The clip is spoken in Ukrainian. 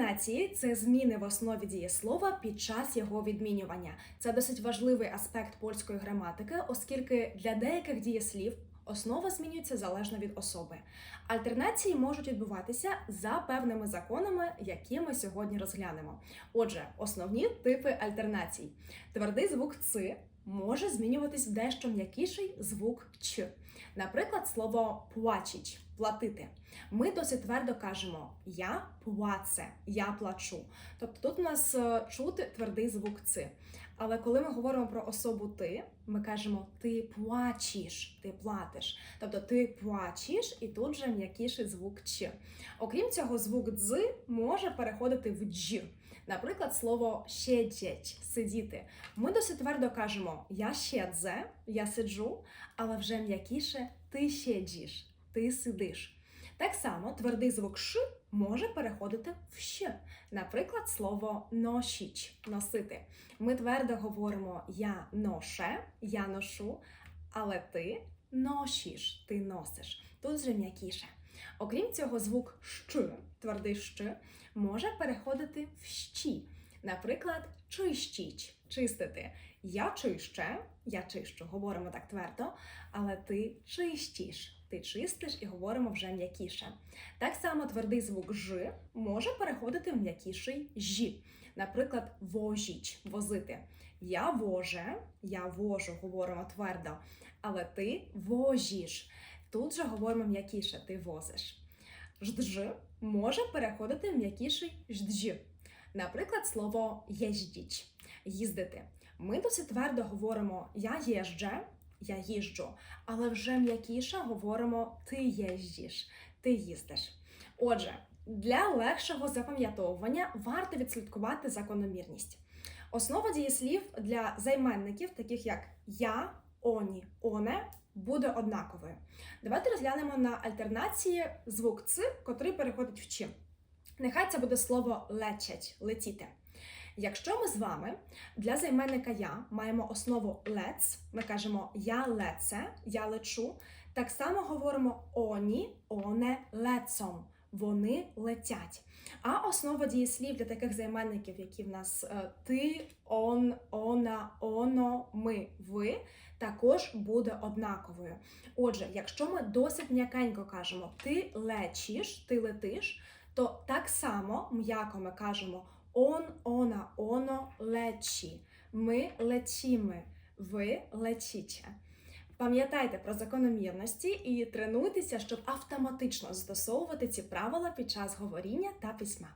Альтернації це зміни в основі дієслова під час його відмінювання. Це досить важливий аспект польської граматики, оскільки для деяких дієслів основа змінюється залежно від особи. Альтернації можуть відбуватися за певними законами, які ми сьогодні розглянемо. Отже, основні типи альтернацій: твердий звук ц може змінюватись в дещо м'якіший звук ч. Наприклад, слово плачить платити. Ми досить твердо кажемо я плаце, я плачу. Тобто тут у нас е, чути твердий звук ци. Але коли ми говоримо про особу ти, ми кажемо ти плачеш, ти платиш. Тобто ти плачеш, і тут же м'якіший звук ч. Окрім цього, звук дз може переходити в дж. Наприклад, слово «сидіть» – сидіти. Ми досить твердо кажемо я сідзе, я сиджу, але вже м'якіше ти сидиш, ти сидиш. Так само твердий звук ш може переходити в щ. Наприклад, слово носіч носити. Ми твердо говоримо я ноше, я ношу, але ти носиш, ти носиш. Тут вже м'якіше. Окрім цього, звук щ, твердий щ, може переходити в щі. Наприклад, чищіч чистити. Я чище, я чищу, говоримо так твердо, але ти чистіш, ти чистиш і говоримо вже м'якіше. Так само твердий звук ж може переходити в м'якіший жі. Наприклад, вожіч возити. Я воже, я вожу, говоримо твердо, але ти вожіш. Тут же говоримо м'якіше, ти возиш. Ждж може переходити в м'якіший ждж. Наприклад, слово єждіч їздити. Ми досить твердо говоримо я їжджу, я їжджу, але вже м'якіше говоримо ти їздиш, ти їздиш. Отже, для легшого запам'ятовування варто відслідкувати закономірність. Основа дієслів для займенників, таких як я, оні, оне, буде однаковою. Давайте розглянемо на альтернації звук ц, котрий переходить в чи. Нехай це буде слово лечать, летіти. Якщо ми з вами для займенника я маємо основу лец, ми кажемо я леце, я лечу. Так само говоримо оні, оне лецом. Вони летять. А основа дієслів для таких займенників, які в нас е, ти, он, она, оно, ми, ви, також буде однаковою. Отже, якщо ми досить м'якенько кажемо ти лечиш, ти летиш, то так само м'яко ми кажемо он, она, оно лечі. Ми лечіми, ви лечіче. Пам'ятайте про закономірності і тренуйтеся, щоб автоматично застосовувати ці правила під час говоріння та письма.